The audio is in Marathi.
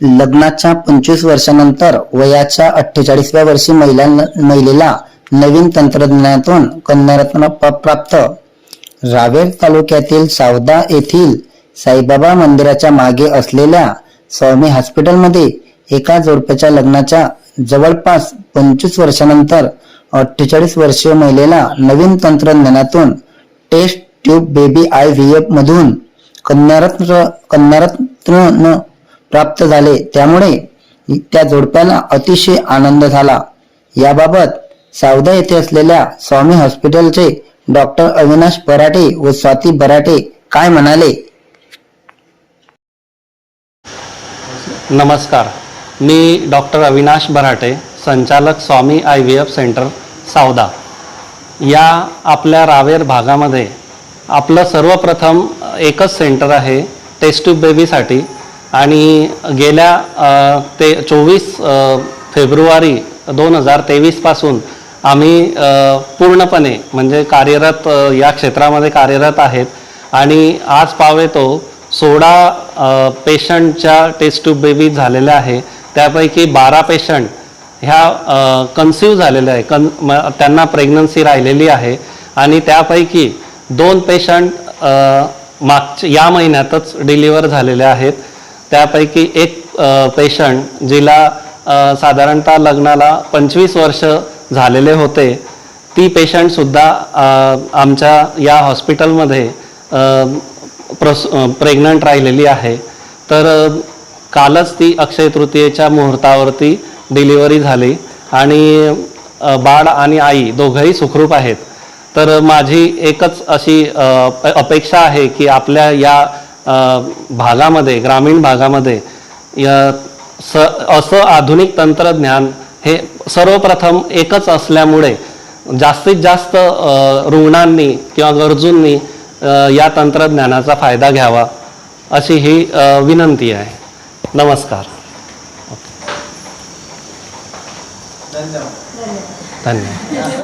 लग्नाच्या पंचवीस वर्षानंतर वयाच्या अठ्ठेचाळीसव्या वर्षी महिला महिलेला नवीन तंत्रज्ञानातून कन्यारत्न प्राप्त. रावेर तालुक्यातील सावदा येथील साईबाबा मंदिराच्या मागे असलेल्या स्वामी हॉस्पिटलमध्ये एका जोडप्याच्या लग्नाच्या जवळपास पंचवीस वर्षानंतर अठ्ठेचाळीस वर्षीय महिलेला नवीन तंत्रज्ञानातून test tube baby I V F मधून कन्यारत्न कन्यारत्न प्राप्त झाले. त्यामुळे त्या जोडप्याला अतिशय आनंद झाला. याबाबत सावदा येथे असलेल्या स्वामी हॉस्पिटलचे डॉक्टर अविनाश बराटे व स्वाती बराटे काय म्हणाले? नमस्कार. मी डॉक्टर अविनाश बराटे संचालक Swami I V F center Savda. या आपल्या रावेर भागामध्ये आपलं सर्वप्रथम एकच सेंटर आहे टेस्ट ट्यूब बेबीसाठी. आणि गेल्या ते चोवीस फेब्रुवारी दोन हजार तेवीसपासून आम्ही पूर्णपणे म्हणजे कार्यरत या क्षेत्रामध्ये कार्यरत आहेत. आणि आज पावेतो सोळा पेशंटच्या टेस्ट ट्यूब बेबी झालेल्या आहे. त्यापैकी बारा पेशंट ह्या कन्सिव झालेल्या आहे. कन त्यांना प्रेग्नन्सी राहिलेली आहे. आणि त्यापैकी दोन पेशंट मागच्या या महिन्यातच डिलिव्हर झालेले आहेत. त्यापैकी एक पेशंट जिला साधारणतः लग्नाला पंचवीस वर्ष झालेले होते. ती पेशंटसुद्धा आमच्या या हॉस्पिटलमध्ये प्रस प्रेग्नंट राहिलेली आहे. तर कालच ती अक्षय तृतीयेच्या मुहूर्तावरती डिलिव्हरी झाली आणि बाळ आणि आई दोघंही सुखरूप आहेत. तर माझी एकच अशी अपेक्षा आहे की आपल्या या भागामध्ये ग्रामीण भागामध्ये या स असं आधुनिक तंत्रज्ञान हे सर्वप्रथम एकच असल्यामुळे जास्तीत जास्त रुग्णांनी किंवा गरजूंनी या तंत्रज्ञानाचा फायदा घ्यावा अशी ही विनंती आहे. नमस्कार. धन्यवाद.